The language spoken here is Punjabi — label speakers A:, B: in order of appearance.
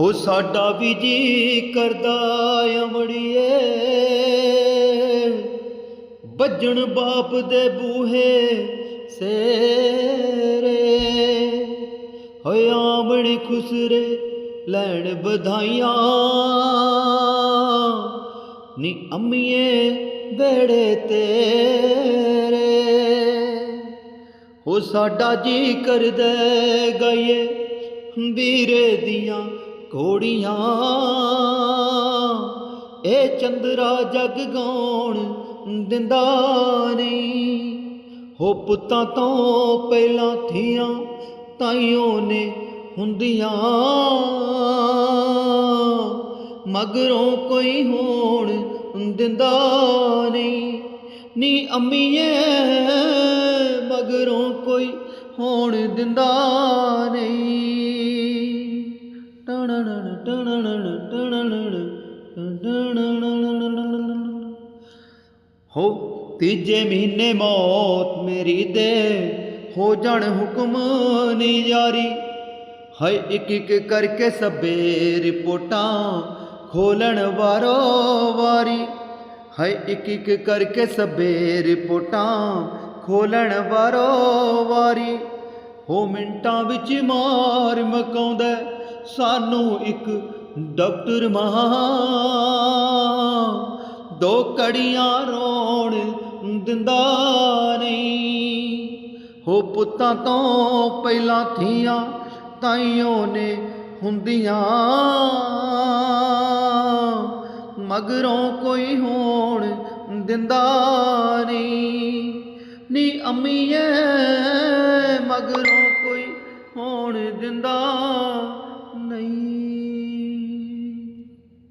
A: ਹੋ ਸਾਡਾ ਵੀ ਜੀ ਕਰਦਾ ਅਮੜੀਏ। ਵੱਜਣ ਬਾਪ ਦੇ ਬੂਹੇ ਸੇਰੇ। ਹੋਏ ਆਮਣੀ ਖੁਸਰੇ ਲੈਣ ਵਧਾਈਆਂ। ਨੀ ਅੰਮੀਏ ਬੇੜੇ ਤੇਰੇ। ਹੋ ਸਾਡਾ ਜੀ ਕਰਦਾ ਗਾਈਏ ਵੀਰੇ ਦੀਆਂ ਘੋੜੀਆਂ। ਇਹ ਚੰਦਰਾ ਜਗ ਗਾਉਣ ਦਿੰਦਾ ਨਹੀਂ। ਹੋ ਪੁੱਤਾਂ ਤੋਂ ਪਹਿਲਾਂ ਥੀਆਂ ਤਾਈਓ ਨੇ ਹੁੰਦੀਆਂ। ਮਗਰੋਂ ਕੋਈ ਹੋਣ ਦਿੰਦਾ ਨਹੀਂ। ਨੀ ਅੰਮੀਏ, ਮਗਰੋਂ ਕੋਈ ਹੋਣ ਦਿੰਦਾ ਨਹੀਂ। ਹੋ ਤੀਜੇ ਮਹੀਨੇ ਮੌਤ ਮੇਰੀ ਦੇ, ਹੋ ਜਾਣ ਹੁਕਮ ਨਹੀਂ ਜਾਰੀ। ਹਾਏ ਇੱਕ ਇੱਕ ਕਰਕੇ ਸਭੇ ਰਿਪੋਰਟਾਂ ਖੋਲਣ ਵਾਰੋ ਵਾਰੀ। ਹਏ ਇੱਕ ਇੱਕ ਕਰਕੇ ਸਭੇ ਰਿਪੋਰਟਾਂ ਖੋਲਣ ਵਾਰੋ ਵਾਰੀ। ਹੋ ਮਿੰਟਾਂ ਵਿੱਚ ਮਾਰ ਮਕਾਉਂਦਾ ਸਾਨੂੰ ਇੱਕ ਡਾਕਟਰ ਮਹਾ ਦੋ ਕੜੀਆਂ ਰੋਣ ਦਿੰਦਾ ਨਹੀਂ। ਹੋ ਪੁੱਤਾਂ ਤੋਂ ਪਹਿਲਾਂ ਥੀਆਂ ਤਾਈਓ ਨੇ ਹੁੰਦੀਆਂ। ਮਗਰੋਂ ਕੋਈ ਹੋਣ ਦਿੰਦਾ ਨਹੀਂ। ਨੀ ਅੰਮੀਏ ਮਗਰੋਂ ਕੋਈ ਹੋਣ ਦਿੰਦਾ